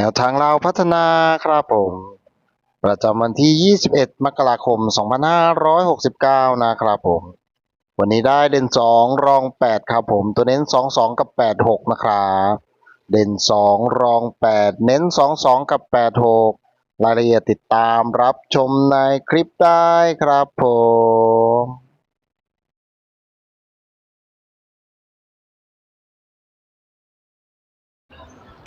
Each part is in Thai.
แนวทางเราพัฒนาครับผม ประจำวันที่ 21 มกราคม 2569 นะครับผม วันนี้ได้เด่น 2 รอง 8 ครับผม ตัวเน้น 2 2 กับ 8 6 นะครับ เด่น 2 รอง 8 เน้น 2 2 กับ 8 6 รายละเอียดติดตามรับชมในคลิปได้ครับผม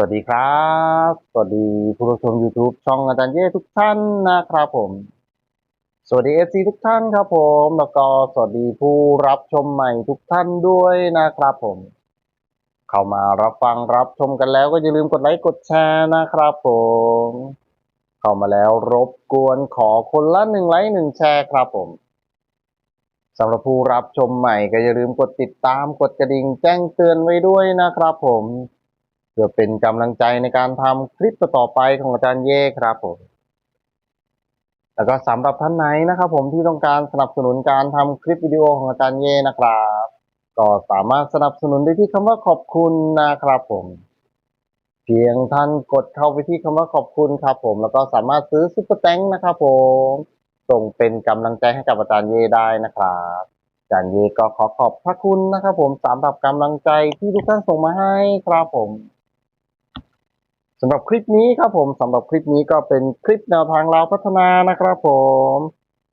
สวัสดีครับ สวัสดีผู้ชม YouTube ช่องอาจารย์เย่ทุกท่านนะครับผม สวัสดีเอซีทุกท่านครับผม แล้วก็สวัสดีผู้รับชมใหม่ทุกท่านด้วยนะครับผม เข้ามารับฟังรับชมกันแล้วก็อย่าลืมกดไลค์กดแชร์นะครับผม เข้ามาแล้วรบกวนขอคนละหนึ่งไลค์หนึ่งแชร์ครับผมสำหรับผู้รับชมใหม่ก็อย่าลืมกดติดตามกดกระดิ่งแจ้งเตือนไว้ด้วยนะครับผม พื่อเป็นกำลังใจในการทำคลิปต่อไปของอาจารย์เย่ครับผม แล้วก็สำหรับท่านไหนนะครับผมที่ต้องการสนับสนุนการทำคลิปวิดีโอของอาจารย์เย่นะครับ ก็สามารถสนับสนุนได้ที่คำว่าขอบคุณนะครับผม เพียงท่านกดเข้าไปที่คำว่าขอบคุณครับผม แล้วก็สามารถซื้อซุปเปอร์แตงนะครับผม ส่งเป็นกำลังใจให้กับอาจารย์เย่ได้นะครับอาจารย์เย่ก็ขอขอบพระคุณนะครับผมสำหรับกำลังใจที่ทุกท่านส่งมาให้ครับผม สำหรับคลิปนี้ครับผมสำหรับคลิปนี้ก็เป็นคลิปแนวทางเราพัฒนานะครับผม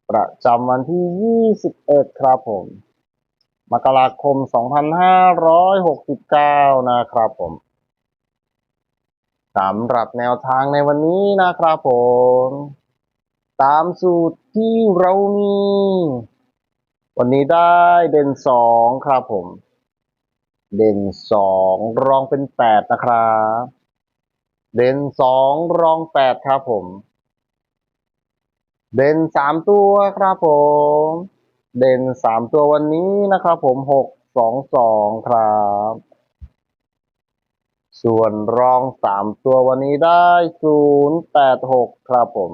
ประจำวันที่ 21 ครับผม มกราคม 2569 นะครับผมสำหรับแนวทางในวันนี้นะครับผม ตามสูตรที่เรามี วันนี้ได้เด่น 2 ครับผม เด่น 2 รองเป็น 8 นะครับ เด่นสองรองแปดครับผม เด่นสามตัวครับผม เด่นสามตัววันนี้นะครับผมหกสองสองครับ ส่วนรองสามตัววันนี้ได้ศูนย์แปดหกครับผม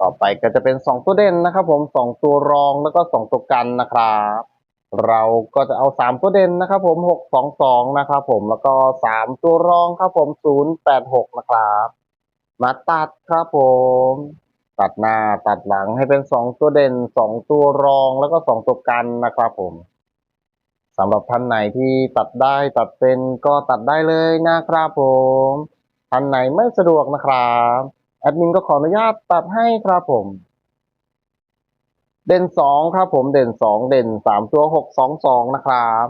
ต่อไปก็จะเป็นสองตัวเด่นนะครับผมสองตัวรองแล้วก็สองตัวกันนะครับ เราก็จะเอาสามตัวเด่นนะครับผมหกสองสองนะครับผมแล้วก็สามตัวรองครับผมศูนย์แปดหกนะครับมาตัดครับผม ตัดหน้าตัดหลังให้เป็นสองตัวเด่นสองตัวรองแล้วก็สองตัวกันนะครับผมสำหรับท่านไหนที่ตัดได้ตัดเป็นก็ตัดได้เลยนะครับผมท่านไหนไม่สะดวกนะครับแอดมินก็ขออนุญาตตัดให้ครับผม เด่นสองครับผมเด่นสองเด่นสามตัวหกสองสองนะครับ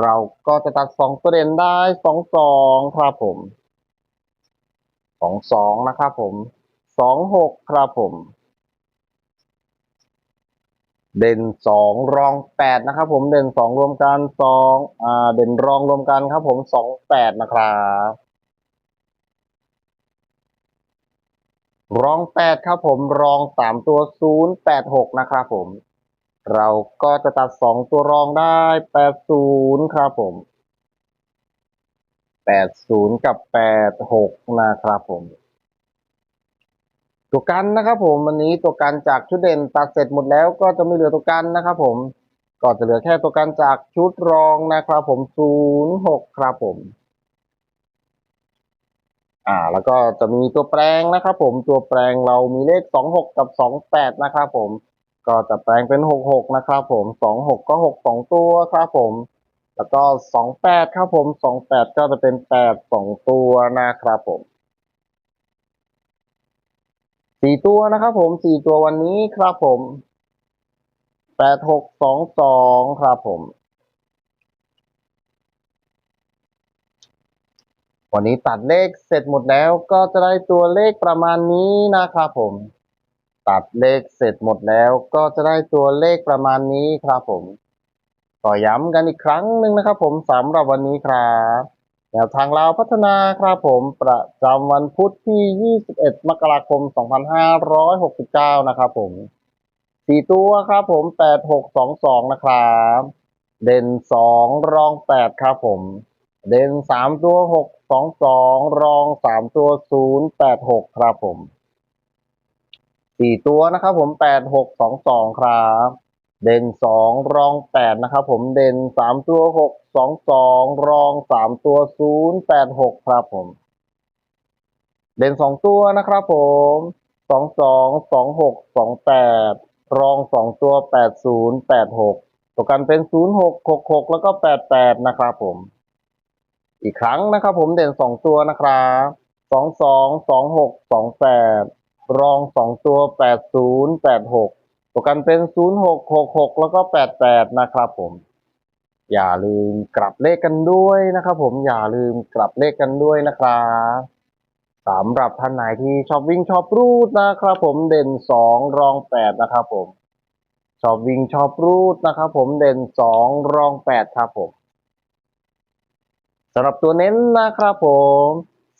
เราก็จะตัดสองตัวเด่นได้สองสองครับผมสองสองนะครับผมสองหกครับผม เด่นสองรองแปดนะครับผมเด่นสองรวมกันสองอ่าเด่นรองรวมกันครับผมสองแปดนะครับ รองแปดครับผมรองสามตัวศูนย์แปดหกนะครับผม เราก็จะตัดสองตัวรองได้แปดศูนย์ครับผมแปดศูนย์กับแปดหกนะครับผม ตัวกันนะครับผมวันนี้ตัวกันจากชุดเด่นตัดเสร็จหมดแล้วก็จะไม่เหลือตัวกันนะครับผมก็จะเหลือแค่ตัวกันจากชุดรองนะครับผมศูนย์หกครับผม อ่า แล้วก็จะมีตัวแปรงนะครับผมตัวแปรงเรามีเลขสองหกกับสองแปดนะครับผมก็จะแปลงเป็นหกหกนะครับผมสองหกก็หกสองตัวครับผม แล้วก็สองแปดครับผมสองแปดก็จะเป็นแปดสองตัวนะครับผมสี่ตัวนะครับผมสี่ตัววันนี้ครับผมแปดหกสองสองครับผม วันนี้ตัดเลขเสร็จหมดแล้วก็จะได้ตัวเลขประมาณนี้นะครับผม ตัดเลขเสร็จหมดแล้วก็จะได้ตัวเลขประมาณนี้ครับผมก็ย้ำกันอีกครั้งหนึ่งนะครับ ผมสำหรับวันนี้ครับแนวทางเราวพัฒนาครับผมประจำวันพุธที่ 21 มกราคม 2569 นะครับผมสี่ตัวครับผม 8622 นะครับ เด่นสองรองแปดครับผม เด่นสามตัวหกสองสองรองสามตัวศูนย์แปดหกครับผมสี่ตัวนะครับ ผมแปดหกสองสองครับ เด่นสองรองแปดนะครับ ผมเด่นสามตัวหกสองสองรองสามตัวศูนย์แปดหกครับผม เด่นสองตัวนะครับ ผมสองสองสองหกสองแปดรองสองตัวแปดศูนย์แปดหกตัวกันเป็นศูนย์หกหกหกแล้วก็แปดแปดนะครับผม อีกครั้งนะครับผมเด่นสองตัวนะครับสองสองสองหกสองแปดรองสองตัวแปดศูนย์แปดหกตัวกันเป็นศูนย์หกหกหกแล้วก็แปดแปดนะครับผม อย่าลืมกลับเลขกันด้วยนะครับผมอย่าลืมกลับเลขกันด้วยนะครับสำหรับท่านไหนที่ชอบวิ่งชอบรูดนะครับผมเด่นสองรองแปดนะครับผมชอบวิ่งชอบรูดนะครับผมเด่นสองรองแปดครับผม สำหรับตัวเน้นนะครับผม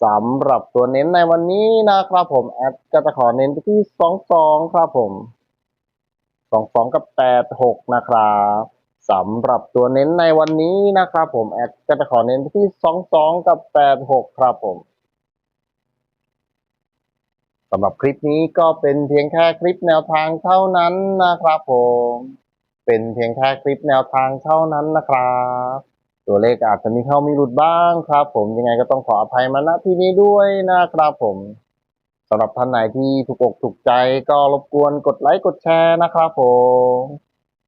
สำหรับตัวเน้นในวันนี้นะครับผมแอดก็จะขอเน้นไปที่สองสองครับผมสองสองกับแปดหกนะครับสำหรับตัวเน้นในวันนี้นะครับผมแอดก็จะขอเน้นไปที่สองสองกับแปดหกครับผมสำหรับคลิปนี้ก็เป็นเพียงแค่คลิปแนวทางเท่านั้นนะครับผม เป็นเพียงแค่คลิปแนวทางเท่านั้นนะครับ ตัวเลขอาจจะมีเข้ามีหลุดบ้างครับ ผมยังไงก็ต้องขออภัยมาณที่นี้ด้วยนะครับผมสำหรับท่านไหนที่ถูกอกถูกใจก็รบกวนกดไลค์กดแชร์นะครับผม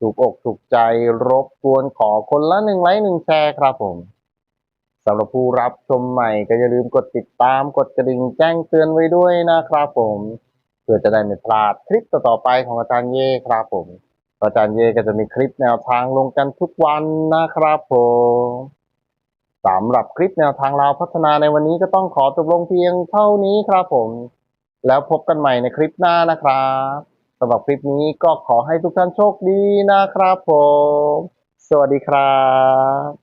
ถูกอกถูกใจรบกวนขอคนละหนึ่งไลค์หนึ่งแชร์ครับผมสำหรับผู้รับชมใหม่ก็อย่าลืมกดติดตามกดกระดิ่งแจ้งเตือนไว้ด้วยนะครับผม เพื่อจะได้ไม่พลาดคลิปต่อๆไปของอาจารย์เย่ครับผม อาจารย์เยก็จะมีคลิปแนวทางลงกันทุกวันนะครับผมสำหรับคลิปแนวทางเราพัฒนาในวันนี้ก็ต้องขอจบลงเพียงเท่านี้ครับผม แล้วพบกันใหม่ในคลิปหน้านะครับสำหรับคลิปนี้ก็ขอให้ทุกท่านโชคดีนะครับผม สวัสดีครับ